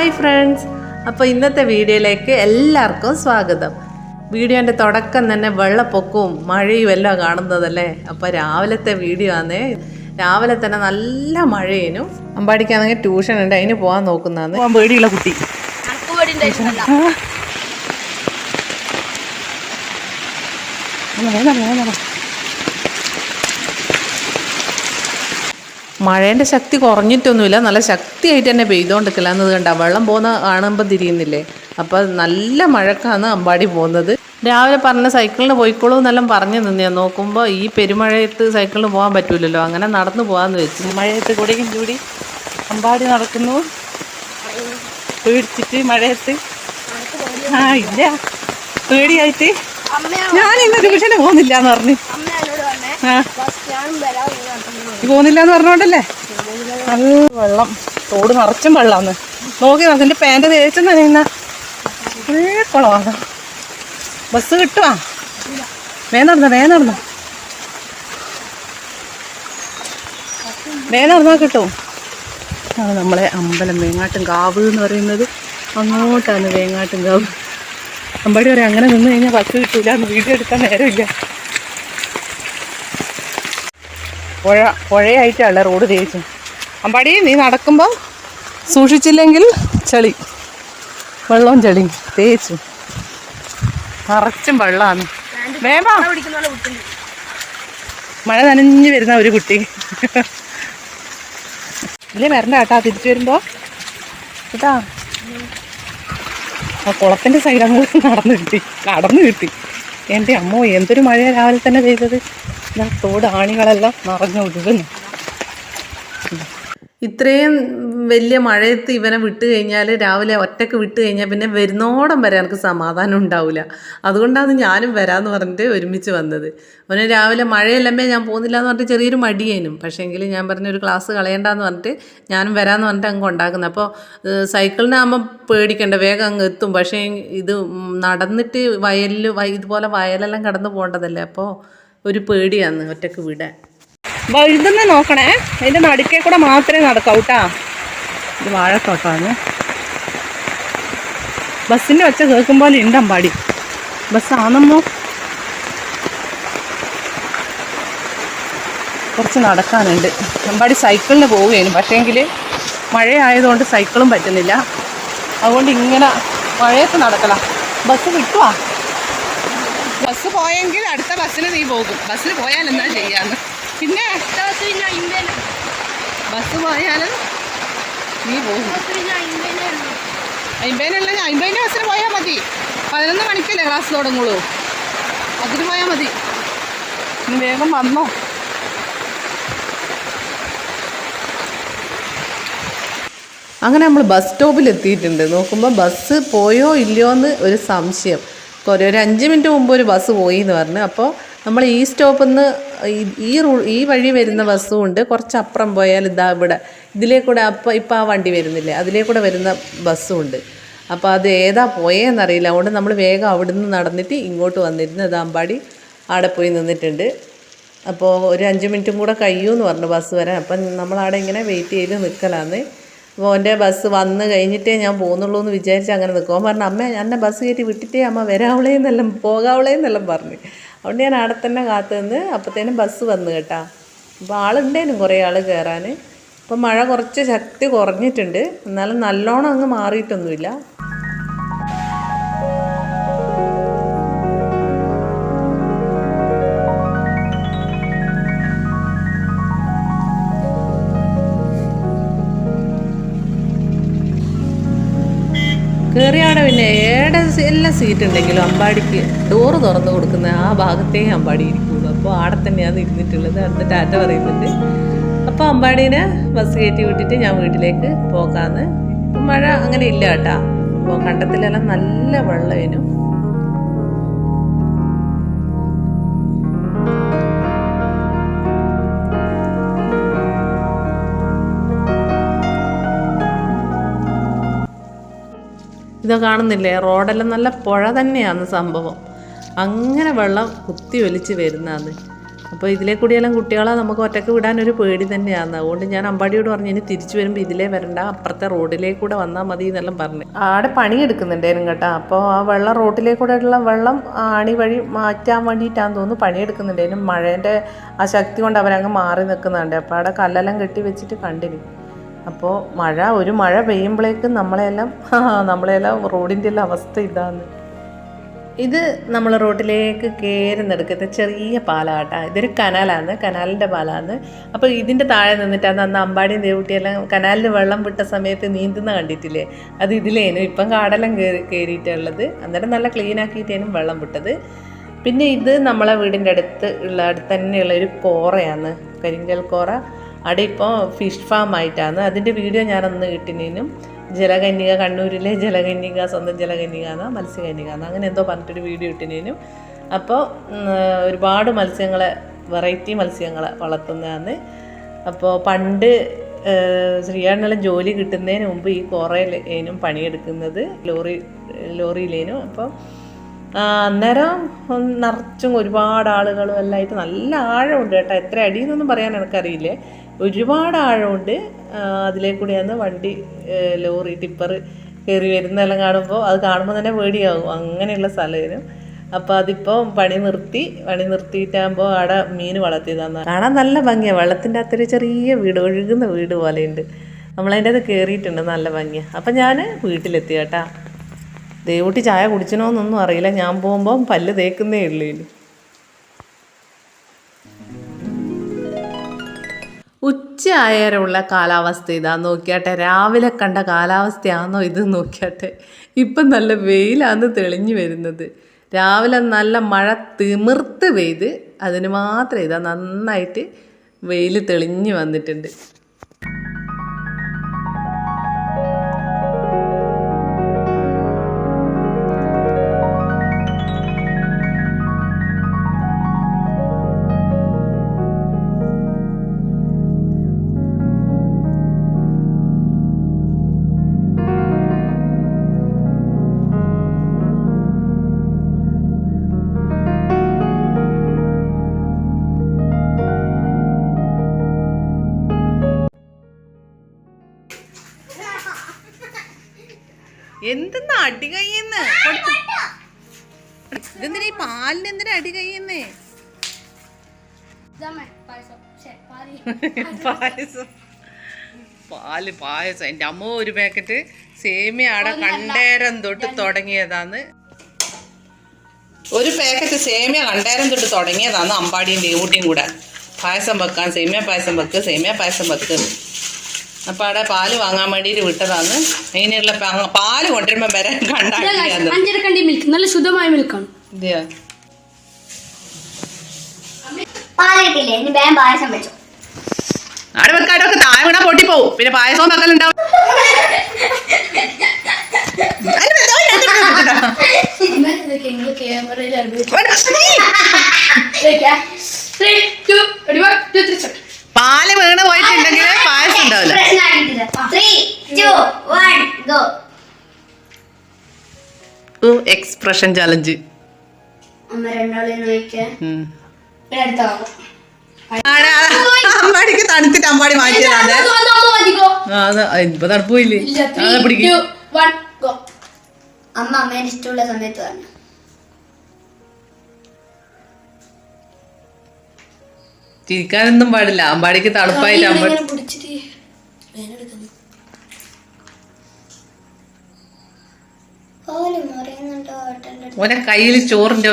Hi friends അപ്പോൾ ഇന്നത്തെ വീഡിയോയിലേക്ക് എല്ലാവർക്കും സ്വാഗതം. വീഡിയോന്റെ തുടക്കം തന്നെ വെള്ളപ്പൊക്കവും മഴയും എല്ലാം കാണുന്നതല്ലേ? അപ്പോൾ രാവിലത്തെ വീഡിയോ ആണേ. രാവിലെ തന്നെ നല്ല മഴയേനും. അമ്പാടിക്കാണെങ്കിൽ ട്യൂഷൻ ഉണ്ട് അതിന് പോകാൻ നോക്കുന്നതാണ്. പോകാൻ പേടിയുള്ള കുട്ടി. മഴേന്റെ ശക്തി കുറഞ്ഞിട്ടൊന്നുമില്ല. നല്ല ശക്തിയായിട്ട് തന്നെ പെയ്തുകൊണ്ടിരിക്കില്ല എന്നത് കണ്ട വെള്ളം പോകുന്ന കാണുമ്പോൾ തിരിയുന്നില്ലേ? അപ്പോൾ നല്ല മഴക്കാണ് അമ്പാടി പോകുന്നത്. രാവിലെ പറഞ്ഞ സൈക്കിളിന് പോയിക്കോളൂ എന്നെല്ലാം പറഞ്ഞു നിന്നേ. നോക്കുമ്പോൾ ഈ പെരുമഴയത്ത് സൈക്കിളിന് പോകാൻ പറ്റൂലല്ലോ. അങ്ങനെ നടന്നു പോകാമെന്ന് വെച്ചു. മഴയത്ത് കൂടെയും കൂടി അമ്പാടി നടക്കുന്നു. പേടിച്ചിട്ട് മഴയത്ത്. ആ ഇല്ല. പേടിയായിട്ട്. ഞാൻ ഇന്ന് ട്യൂഷന് പോകുന്നില്ല എന്ന് പറഞ്ഞു പോകുന്നില്ല എന്ന് പറഞ്ഞോണ്ടല്ലേ? നല്ല വെള്ളം. തോട് നിറച്ചും വെള്ളമാണ് നോക്കി അതിന്റെ പാന്റ് തേച്ചെന്ന് നിന്ന കുളമാണ് ബസ് കിട്ടുവാ? വേ നടന്നോ വേ നടന്നോ. വേ നടന്നാൽ കിട്ടും? ആണ് നമ്മളെ അമ്പലം വേങ്ങാട്ടും കാവ് എന്ന് പറയുന്നത് അങ്ങോട്ടാണ് വേങ്ങാട്ടും കാവ്. അമ്പടി വരെ അങ്ങനെ നിന്ന് കഴിഞ്ഞാൽ ബസ് കിട്ടൂല വീഡിയോ എടുക്കാൻ നേരമില്ല. പുഴ പുഴയായിട്ടാണ് റോഡ് തേച്ചു അമ്പാടി നീ നടക്കുമ്പോൾ സൂക്ഷിച്ചില്ലെങ്കിൽ ചളി. വെള്ളവും ചളി തേച്ചു നിറച്ചും വെള്ളമാണ്. വേമാ മഴ നനഞ്ഞു വരുന്ന ഒരു കുട്ടി. ഇല്ല വരണ്ട കേട്ടാ തിരിച്ചു വരുമ്പോ. കേട്ടാ? ആ കുളത്തിന്റെ സൈഡ് അങ്ങ് നടന്നു കിട്ടി. നടന്നു കിട്ടി. എന്റെ അമ്മോ എന്തൊരു മഴ രാവിലെ തന്നെ പെയ്തത്. തോട് ആണികളെല്ലാം നിറഞ്ഞു ഒഴുകുന്നു. ഇത്രയും വലിയ മഴയത്ത് ഇവനെ വിട്ട് കഴിഞ്ഞാൽ രാവിലെ ഒറ്റയ്ക്ക് വിട്ട് കഴിഞ്ഞാൽ പിന്നെ വരുന്നോടം വരെ എനിക്ക് സമാധാനം ഉണ്ടാവില്ല അതുകൊണ്ടാണ് ഞാനും വരാമെന്ന് പറഞ്ഞിട്ട് ഒരുമിച്ച് വന്നത്. അവന് രാവിലെ മഴയല്ലമ്മേ ഞാൻ പോകുന്നില്ല എന്ന് പറഞ്ഞിട്ട് ചെറിയൊരു മടിയേനും. പക്ഷേങ്കിൽ ഞാൻ പറഞ്ഞ ഒരു ക്ലാസ് കളയണ്ടെന്ന് പറഞ്ഞിട്ട് ഞാനും വരാമെന്ന് പറഞ്ഞിട്ട് അങ്ങ് ഉണ്ടാക്കുന്നത് അപ്പോൾ സൈക്കിളിനാകുമ്പോൾ പേടിക്കണ്ട വേഗം അങ്ങ് എത്തും. പക്ഷേ ഇത് നടന്നിട്ട് വയലിൽ വയ- ഇതുപോലെ വയലെല്ലാം കടന്നു പോകേണ്ടതല്ലേ? അപ്പോൾ ഒരു പേടിയാണ് ഒറ്റയ്ക്ക് വിടാൻ. വഴുതുന്ന നോക്കണേ. അതിന്റെ നടുക്കേ കൂടെ മാത്രമേ നടക്കൂട്ടാ കേട്ടാ ഇത് വാഴത്തോട്ടാണ്. ബസ്സിന്റെ ഒച്ച കേൾക്കുമ്പോൾ ഉണ്ട് ബസ് ആണെന്നോ കുറച്ച് നടക്കാനുണ്ട്. അമ്പാടി സൈക്കിളിന് പോവുകയാണ് പക്ഷേങ്കിൽ മഴയായതുകൊണ്ട് സൈക്കിളും പറ്റുന്നില്ല. അതുകൊണ്ട് ഇങ്ങനെ മഴയത്ത് നടക്കല. ബസ് കിട്ടുവാ ബസ് പോയെങ്കിൽ അടുത്ത ബസ്സിന് നീ പോകും. ബസ്സിൽ പോയാൽ എന്താ ചെയ്യാന്ന്. പിന്നെ? ബസ് പോയാൽ നീ പോകും. അമ്പതിനുള്ള അമ്പതിന്റെ ബസ്സിന് പോയാൽ മതി. പതിനൊന്ന് മണിക്കല്ലേ ക്ലാസ് തുടങ്ങുള്ളൂ. അതിന് പോയാൽ മതി. നീ വേഗം വന്നോ. അങ്ങനെ നമ്മൾ ബസ് സ്റ്റോപ്പിൽ എത്തിയിട്ടുണ്ട് നോക്കുമ്പോൾ ബസ് പോയോ ഇല്ലയോ എന്ന് ഒരു സംശയം. ഒരു ഒരു അഞ്ച് മിനിറ്റ് മുമ്പ് ഒരു ബസ് പോയി എന്ന് പറഞ്ഞു. അപ്പോൾ നമ്മൾ ഈ സ്റ്റോപ്പിൽ നിന്ന് ഈ- റൂ ഈ വഴി വരുന്ന ബസ്സും ഉണ്ട് കുറച്ച് അപ്പുറം പോയാൽ ഇതാ ഇവിടെ. ഇതിലേ കൂടെ അപ്പം ഇപ്പം ആ വണ്ടി വരുന്നില്ലേ? അതിലേ കൂടെ വരുന്ന ബസ്സും ഉണ്ട് അപ്പോൾ അത് ഏതാ പോയേന്നറിയില്ല. അതുകൊണ്ട് നമ്മൾ വേഗം അവിടുന്ന് നടന്നിട്ട് ഇങ്ങോട്ട് വന്നിരുന്നു ഇത് അമ്പാടി അവിടെ പോയി നിന്നിട്ടുണ്ട്. അപ്പോൾ ഒരു അഞ്ച് മിനിറ്റും കൂടെ കഴിയുമെന്ന് പറഞ്ഞു ബസ് വരാൻ. അപ്പം നമ്മളവിടെ ഇങ്ങനെ വെയിറ്റ് ചെയ്ത് നിൽക്കലാന്ന് എന്റെ ബസ് വന്ന് കഴിഞ്ഞിട്ടേ ഞാൻ പോകുന്നുള്ളൂ എന്ന് വിചാരിച്ച് അങ്ങനെ നിൽക്കും. അവൻ പറഞ്ഞു അമ്മ എന്നെ ബസ് കയറ്റി വിട്ടിട്ടേ അമ്മ വരാവളേ എന്നെല്ലാം പോകാവളേ എന്നെല്ലാം പറഞ്ഞു. അതുകൊണ്ട് ഞാൻ അവിടെ തന്നെ കാത്തു നിന്ന് അപ്പോഴത്തേനും ബസ് വന്നു കേട്ടാ. അപ്പോൾ ആളുണ്ടേനും കുറേ ആൾ കയറാൻ. ഇപ്പം മഴ കുറച്ച് ശക്തി കുറഞ്ഞിട്ടുണ്ട്. എന്നാലും നല്ലോണം അങ്ങ് മാറിയിട്ടൊന്നുമില്ല. സീറ്റ് ഉണ്ടെങ്കിലും അമ്പാടിക്ക് ഡോറ് തുറന്ന് കൊടുക്കുന്ന ആ ഭാഗത്തേ അമ്പാടി ഇരിക്കുള്ളൂ. അപ്പോൾ ആടെ തന്നെയാണ് ഇരുന്നിട്ടുള്ളത്. അടുത്ത ടാറ്റ പറയുന്നുണ്ട്. അപ്പോൾ അമ്പാടീനെ ബസ് കയറ്റി വിട്ടിട്ട് ഞാൻ വീട്ടിലേക്ക് പോകാമെന്ന് മഴ അങ്ങനെ ഇല്ല കേട്ടാ. അപ്പോൾ കണ്ടത്തിലെല്ലാം നല്ല വെള്ളമേനും. ഇതാ കാണുന്നില്ലേ? റോഡെല്ലാം നല്ല പുഴ തന്നെയാണ് സംഭവം. അങ്ങനെ വെള്ളം കുത്തി ഒലിച്ച് വരുന്നതാണ് അപ്പോൾ ഇതിലെ കൂടിയെല്ലാം കുട്ടികളെ നമുക്ക് ഒറ്റയ്ക്ക് വിടാനൊരു പേടി തന്നെയാണ്. അതുകൊണ്ട് ഞാൻ അമ്പാടിയോട് പറഞ്ഞു ഇനി തിരിച്ചു വരുമ്പോൾ ഇതിലേ വരണ്ട. അപ്പുറത്തെ റോഡിലേക്കൂടെ വന്നാൽ മതി എന്നെല്ലാം പറഞ്ഞു. ആടെ പണിയെടുക്കുന്നുണ്ടായിരുന്നു കേട്ടോ. അപ്പോൾ ആ വെള്ളം റോട്ടിലേക്കൂടെ ഉള്ള വെള്ളം ആണി വഴി മാറ്റാൻ വേണ്ടിയിട്ടാന്ന് തോന്നുന്നു പണിയെടുക്കുന്നുണ്ടായിരുന്നു. മഴേന്റെ ആ ശക്തി കൊണ്ട് അവരങ്ങ് മാറി നിൽക്കുന്നുണ്ട്. അപ്പോൾ അവിടെ കല്ലെല്ലാം കെട്ടി വെച്ചിട്ട് കണ്ടിന് അപ്പോൾ മഴ ഒരു മഴ പെയ്യുമ്പോഴേക്കും നമ്മളെല്ലാം നമ്മളെല്ലാം റോഡിന്റെ എല്ലാം അവസ്ഥ ഇതാണ്. ഇത് നമ്മൾ റോട്ടിലേക്ക് കയറുന്നെടുക്കുന്ന ചെറിയ പാലാട്ടാ. ഇതൊരു കനാലാണ് കനാലിന്റെ പാലാണ്. അപ്പോൾ ഇതിന്റെ താഴെ നിന്നിട്ടാണ് അന്ന് അമ്പാടിയും ദേവുട്ടിയെല്ലാം കനാലിൽ വെള്ളം വിട്ട സമയത്ത് നീന്തുന്ന കണ്ടിട്ടില്ലേ? അത് ഇതിലേനു. ഇപ്പം കാടെല്ലാം കയറി കയറിയിട്ടുള്ളത് അന്നേരം നല്ല ക്ലീൻ ആക്കിയിട്ടേനും വെള്ളം വിട്ടത്. പിന്നെ ഇത് നമ്മളെ വീടിന്റെ അടുത്ത് ഉള്ള അടുത്ത് തന്നെയുള്ള ഒരു കോറയാണ് കരിങ്കൽ കോറ. അവിടെ ഇപ്പോൾ ഫിഷ് ഫാം ആയിട്ടാണ്. അതിന്റെ വീഡിയോ ഞാൻ അന്ന് കിട്ടിനേനും ജലകന്യക കണ്ണൂരിലെ ജലകന്യക സ്വന്തം ജലകന്യക എന്നാ മത്സ്യകന്യക എന്നാ. അങ്ങനെ എന്തോ പറഞ്ഞിട്ടൊരു വീഡിയോ ഇട്ടിനേനും. അപ്പോൾ ഒരുപാട് മത്സ്യങ്ങളെ വെറൈറ്റി മത്സ്യങ്ങളെ വളർത്തുന്നതാണ് അപ്പോൾ പണ്ട് ശ്രീയാണെല്ലാം ജോലി കിട്ടുന്നതിന് മുമ്പ് ഈ കുറേലേനും പണിയെടുക്കുന്നത് ലോറി ലോറിയിലേനും. അപ്പോൾ അന്നേരം നിറച്ചും ഒരുപാട് ആളുകളും എല്ലാം ആയിട്ട് നല്ല ആഴമുണ്ട് കേട്ടോ. എത്ര അടിയെന്നൊന്നും പറയാൻ എനിക്കറിയില്ലേ. ഒരുപാട് ആഴമുണ്ട്. അതിലേ കൂടിയാണ് വണ്ടി ലോറി ടിപ്പർ കയറി വരുന്നതെല്ലാം കാണുമ്പോൾ അത് കാണുമ്പോൾ തന്നെ പേടിയാവും. അങ്ങനെയുള്ള സ്ഥലമായിരുന്നു. അപ്പോൾ അതിപ്പോൾ പണി നിർത്തി പണി നിർത്തിയിട്ടാകുമ്പോൾ അവിടെ മീൻ വളർത്തിയതാണ് കാണാൻ നല്ല ഭംഗിയാണ് വെള്ളത്തിന്റെ അത്ര ചെറിയ വീട് ഒഴുകുന്ന വീട് പോലെയുണ്ട്. നമ്മളതിന്റെ അത് കയറിയിട്ടുണ്ട് നല്ല ഭംഗിയാണ് അപ്പം ഞാൻ വീട്ടിലെത്തി കേട്ടാ. ദേവൂട്ടി ചായ കുടിച്ചണോന്നൊന്നും അറിയില്ല. ഞാൻ പോകുമ്പോൾ പല്ല് തേക്കുന്നേ ഉള്ളൂ ഉച്ച ആയാലുള്ള കാലാവസ്ഥ ഇതാ നോക്കിയാട്ടെ. രാവിലെ കണ്ട കാലാവസ്ഥയാണോ ഇത് നോക്കിയാട്ടെ. ഇപ്പം നല്ല വെയിലാണ് തെളിഞ്ഞു വരുന്നത്. രാവിലെ നല്ല മഴ തിമിർത്ത് പെയ്ത് അതിന് മാത്രം ഇതാ നന്നായിട്ട് വെയിൽ തെളിഞ്ഞു വന്നിട്ടുണ്ട്. പായസം. പാൽ. പായസം. എന്റെ അമ്മ ഒരു പാക്കറ്റ് സേമിയ ആടെ കണ്ടേരം തൊട്ട് തുടങ്ങിയതാന്ന്. ഒരു പാക്കറ്റ് സേമിയ കണ്ടേരം തൊട്ട് തുടങ്ങിയതാന്ന് അമ്പാടിയും ദേവൂട്ടിയും കൂടെ. പായസം വെക്കാൻ സേമിയ പായസം വെക്ക് സേമിയ പായസം വെക്ക്. അപ്പം അവിടെ പാൽ വാങ്ങാൻ വേണ്ടിയിട്ട് വിട്ടതാന്ന്. അതിനുള്ള പാൽ കൊണ്ടുവരുമ്പോൾ വരെ കണ്ടാ അഞ്ചരക്കണ്ടി മിൽക്ക് നല്ല ശുദ്ധമായ മിൽക്കാണ് ഇതെയാ? പാലിട്ടില്ലേ ഇനി വേഗം പായസം വെച്ചു. അവിടെ വെക്കാടൊക്കെ താഴെ വീണാ പൊട്ടിപ്പോവും. പിന്നെ പായസവും വെക്കലുണ്ടാവും. പാൽ വീണ് പോയിട്ടുണ്ടെങ്കിൽ പായസം ഉണ്ടാവില്ല. എക്സ്പ്രഷൻ ചലഞ്ച് അമ്മ രണ്ടാളെ നോക്കിയാ അടുത്താവും അമ്പാടിക്ക് തണുത്തിട്ട് അമ്പാടി മാറ്റിയതാണ്. ഇപ്പൊ തണുപ്പില്ലേ പോയില്ലേ അതെ പിടിക്കും. അമ്മ അമ്മേന്റെ ഇഷ്ടമുള്ള സമയത്ത് പറഞ്ഞു ചിരിക്കാനൊന്നും പാടില്ല. അമ്പാടിക്ക് തണുപ്പായിട്ട് അമ്പാടി ഓനെ കയ്യിൽ ചോറിന്റെ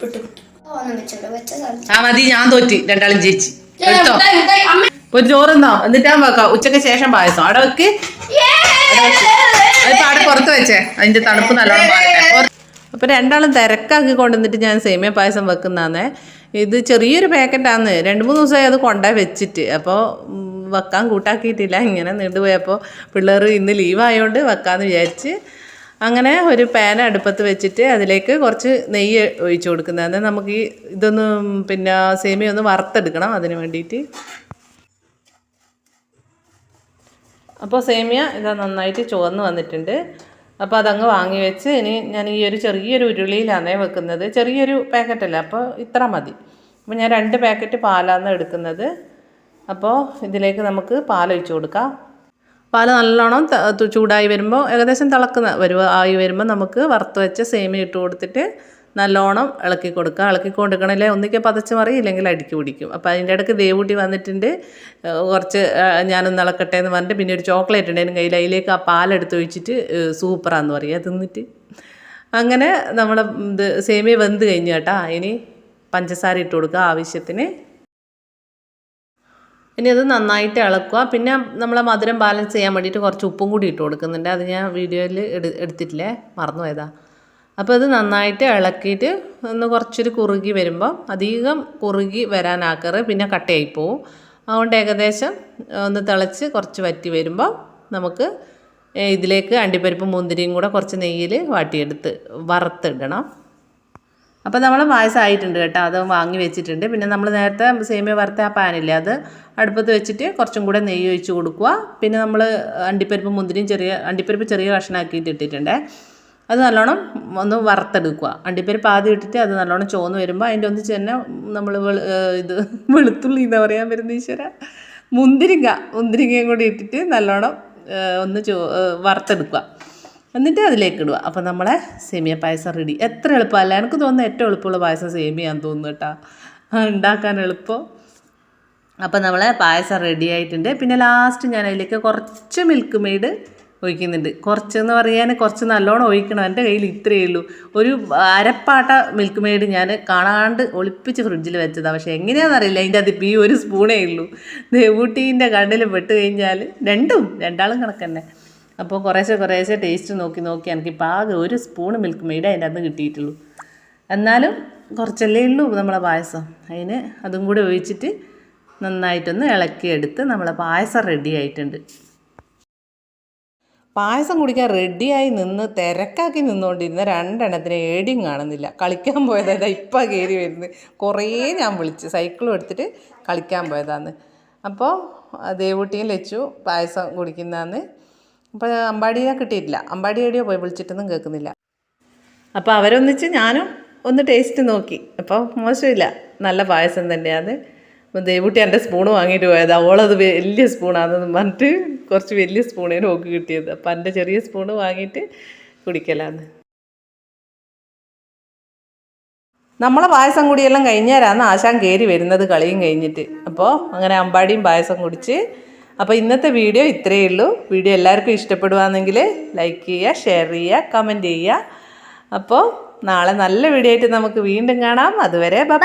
വിട്ടു വിട്ടു ഓണം വെച്ചോളൂ വെച്ച സ്ഥലത്ത് ആ മതി ഞാൻ തോറ്റി. രണ്ടാളും ജയിച്ചു. എടുത്തോ ഒരു ചോറുന്നോ എന്നിട്ടാ വെക്കാം. ഉച്ചയ്ക്ക് ശേഷം പായസം. അവിടെ വെക്ക്. അതിപ്പോ അവിടെ പുറത്ത് വെച്ചേ. അതിന്റെ തണുപ്പ് നല്ലോണം മാറട്ടെ. അപ്പോൾ അപ്പൊ രണ്ടാളും തിരക്കാക്കി കൊണ്ടുവന്നിട്ട് ഞാൻ സേമിയ പായസം വെക്കുന്നതാന്നേ ഇത് ചെറിയൊരു പാക്കറ്റാന്ന്. രണ്ട് മൂന്ന് ദിവസമായി അത് കൊണ്ടേ വെച്ചിട്ട്. അപ്പോൾ വെക്കാൻ കൂട്ടാക്കിയിട്ടില്ല. ഇങ്ങനെ നീണ്ടുപോയപ്പോൾ പിള്ളേർ ഇന്ന് ലീവായതുകൊണ്ട് വെക്കാമെന്ന് വിചാരിച്ച് അങ്ങനെ ഒരു പാൻ അടുപ്പത്ത് വെച്ചിട്ട് അതിലേക്ക് കുറച്ച് നെയ്യ് ഒഴിച്ചു കൊടുക്കുന്നത്. നമുക്ക് ഈ ഇതൊന്ന് പിന്നെ സേമിയ ഒന്ന് വറുത്തെടുക്കണം അതിന് വേണ്ടിയിട്ട്. അപ്പോൾ സേമിയ ഇതാ നന്നായിട്ട് ചുവന്ന് വന്നിട്ടുണ്ട്. അപ്പോൾ അതങ്ങ് വാങ്ങി വെച്ച് ഇനി ഞാൻ ഈ ഒരു ചെറിയൊരു ഉരുളിയിലാണേ വെക്കുന്നത്. ചെറിയൊരു പാക്കറ്റല്ല അപ്പോൾ ഇത്ര മതി. അപ്പോൾ ഞാൻ രണ്ട് പാക്കറ്റ് പാലാണ് എടുക്കുന്നത്. അപ്പോൾ ഇതിലേക്ക് നമുക്ക് പാലൊഴിച്ച് കൊടുക്കാം. പാൽ നല്ലോണം ചൂടായി വരുമ്പോൾ ഏകദേശം തിളക്കുന്ന വരുവ ആയി വരുമ്പോൾ നമുക്ക് വറുത്ത് വെച്ച സേമിയ ഇട്ട് കൊടുത്തിട്ട് നല്ലോണം ഇളക്കി കൊടുക്കുക. ഇളക്കി കൊടുക്കണല്ലേ ഒന്നിക്കെ പതച്ച് മറി ഇല്ലെങ്കിൽ അടിക്ക് പിടിക്കും. അപ്പോൾ അതിന്റെ ഇടയ്ക്ക് ദേവൂട്ടി വന്നിട്ടുണ്ട്. കുറച്ച് ഞാനൊന്ന് ഇളക്കട്ടെ എന്ന് പറഞ്ഞിട്ട് പിന്നെ ഒരു ചോക്ലേറ്റ് ഉണ്ടായിരുന്നു കയ്യിൽ അതിലേക്ക് ആ പാലെടുത്ത് ഒഴിച്ചിട്ട് സൂപ്പറാന്ന് പറയുക തിന്നിട്ട്. അങ്ങനെ നമ്മൾ ഇത് സേമിയ വെന്ത് കഴിഞ്ഞു കേട്ടാ. ഇനി പഞ്ചസാര ഇട്ട് കൊടുക്കുക ആവശ്യത്തിന്. ഇനി അത് നന്നായിട്ട് ഇളക്കുക. പിന്നെ നമ്മളെ മധുരം ബാലൻസ് ചെയ്യാൻ വേണ്ടിയിട്ട് കുറച്ച് ഉപ്പും കൂടി ഇട്ട് കൊടുക്കുന്നുണ്ട്. അത് ഞാൻ വീഡിയോയിൽ എടു എടുത്തിട്ടില്ലേ? മറന്നു പോയതാ അപ്പോൾ ഇത് നന്നായിട്ട് ഇളക്കിയിട്ട് ഒന്ന് കുറച്ചൊരു കുറുകി വരുമ്പോൾ അധികം കുറുകി വരാനാക്കറ് പിന്നെ കട്ടയായി പോവും. അതുകൊണ്ട് ഏകദേശം ഒന്ന് തിളച്ച് കുറച്ച് വറ്റി വരുമ്പോൾ നമുക്ക് ഇതിലേക്ക് അണ്ടിപ്പരിപ്പും മുന്തിരിയും കൂടെ കുറച്ച് നെയ്യിൽ വാട്ടിയെടുത്ത് വറുത്തിടണം. അപ്പോൾ നമ്മൾ പായസമായിട്ടുണ്ട് കേട്ടോ. അത് വാങ്ങി വെച്ചിട്ടുണ്ട്. പിന്നെ നമ്മൾ നേരത്തെ സേമിയ വറുത്ത ആ പാനില്ലേ അത് അടുപ്പത്ത് വെച്ചിട്ട് കുറച്ചും കൂടെ നെയ്യ് ഒഴിച്ച് കൊടുക്കുക. പിന്നെ നമ്മൾ അണ്ടിപ്പരിപ്പ് മുന്തിരിയും ചെറിയ അണ്ടിപ്പരിപ്പ് ചെറിയ കഷ്ണമാക്കിയിട്ട് ഇട്ടിട്ടുണ്ട്. അത് നല്ലോണം ഒന്ന് വറുത്തെടുക്കുക. അണ്ടിപ്പരിപ്പ് ആദ്യം ഇട്ടിട്ട് അത് നല്ലോണം ചോന്ന് വരുമ്പോൾ അതിന്റെ ഒന്നിച്ച് തന്നെ നമ്മൾ ഇത് വെളുത്തുള്ളി എന്താ പറയാൻ വരുന്ന ഈശ്വര? മുന്തിരിങ്ങ മുന്തിരിങ്ങയും കൂടി ഇട്ടിട്ട് നല്ലോണം ഒന്ന് ചോ വറുത്തെടുക്കുക. എന്നിട്ട് അതിലേക്ക് ഇടുക. അപ്പോൾ നമ്മളെ സേമിയ പായസം റെഡി എത്ര എളുപ്പമല്ല? എനിക്ക് തോന്നുന്നു ഏറ്റവും എളുപ്പമുള്ള പായസം സേമിയാന്ന് തോന്നുന്നു കേട്ടോ. ഉണ്ടാക്കാൻ എളുപ്പം. അപ്പോൾ നമ്മളെ പായസം റെഡി ആയിട്ടുണ്ട്. പിന്നെ ലാസ്റ്റ് ഞാൻ അതിലേക്ക് കുറച്ച് മിൽക്ക് മെയ്ഡ് ഒഴിക്കുന്നുണ്ട്. കുറച്ചെന്ന് പറയാൻ കുറച്ച് നല്ലോണം ഒഴിക്കണം. എന്റെ കയ്യിൽ ഇത്രയേ ഉള്ളൂ. ഒരു അരപ്പാട്ട മിൽക്ക് മെയ്ഡ് ഞാൻ കാണാണ്ട് ഒളിപ്പിച്ച് ഫ്രിഡ്ജിൽ വെച്ചതാണ് പക്ഷേ എങ്ങനെയാണെന്നറിയില്ല അതിന്റെ അത് ഈ ഒരു സ്പൂണേ ഉള്ളൂ. ദേവൂട്ടീന്റെ കണ്ണിൽ പെട്ട് കഴിഞ്ഞാൽ രണ്ടും രണ്ടാളും കണക്കന്നെ. അപ്പോൾ കുറേശ്ശെ കുറേശ്ശെ ടേസ്റ്റ് നോക്കി നോക്കി എനിക്കിപ്പോൾ ആകെ ഒരു സ്പൂൺ മിൽക്ക് മെയ്ഡ് അതിന്റെ അകത്ത് കിട്ടിയിട്ടുള്ളൂ. എന്നാലും കുറച്ചല്ലേ ഉള്ളൂ നമ്മളെ പായസം. അതിന് അതും കൂടി ഒഴിച്ചിട്ട് നന്നായിട്ടൊന്ന് ഇളക്കിയെടുത്ത് നമ്മളെ പായസം റെഡി ആയിട്ടുണ്ട്. പായസം കുടിക്കാൻ റെഡിയായി നിന്ന് തിരക്കാക്കി നിന്നുകൊണ്ടിരുന്ന രണ്ടെണ്ണത്തിന് ഏടിയും കാണുന്നില്ല. കളിക്കാൻ പോയതാ ഇപ്പം കയറി വരുന്നത്. കുറേ ഞാൻ വിളിച്ച് സൈക്കിളും എടുത്തിട്ട് കളിക്കാൻ പോയതാന്ന്. അപ്പോൾ ദേവൂട്ടിയും ലച്ചു പായസം കുടിക്കുന്നതാന്ന്. അപ്പോൾ അമ്പാടിയെ കിട്ടിയിട്ടില്ല. അമ്പാടി എവിടെയോ പോയി വിളിച്ചിട്ടൊന്നും കേൾക്കുന്നില്ല. അപ്പോൾ അവരൊന്നിച്ച് ഞാനും ഒന്ന് ടേസ്റ്റ് നോക്കി. അപ്പോൾ മോശമില്ല. നല്ല പായസം തന്നെയാണ്. അപ്പോൾ ദേവുട്ടി എന്റെ സ്പൂണ് വാങ്ങിയിട്ട് പോയത്. അവളത് വലിയ സ്പൂണാണെന്ന് പറഞ്ഞിട്ട് കുറച്ച് വലിയ സ്പൂണേ നോക്കി കിട്ടിയത്. അപ്പോൾ എന്റെ ചെറിയ സ്പൂണ് വാങ്ങിയിട്ട് കുടിക്കലാന്ന്. നമ്മളെ പായസം കൂടിയെല്ലാം കഴിഞ്ഞാലാണ് ആശാൻ കയറി വരുന്നത് കളിയും കഴിഞ്ഞിട്ട്. അപ്പോൾ അങ്ങനെ അമ്പാടിയും പായസം കുടിച്ച് അപ്പോൾ ഇന്നത്തെ വീഡിയോ ഇത്രയേ ഉള്ളൂ. വീഡിയോ എല്ലാവർക്കും ഇഷ്ടപ്പെടുവാണെങ്കിൽ ലൈക്ക് ചെയ്യുക ഷെയർ ചെയ്യുക കമന്റ് ചെയ്യുക. അപ്പോൾ നാളെ നല്ല വീഡിയോ ആയിട്ട് നമുക്ക് വീണ്ടും കാണാം. അതുവരെ ബൈ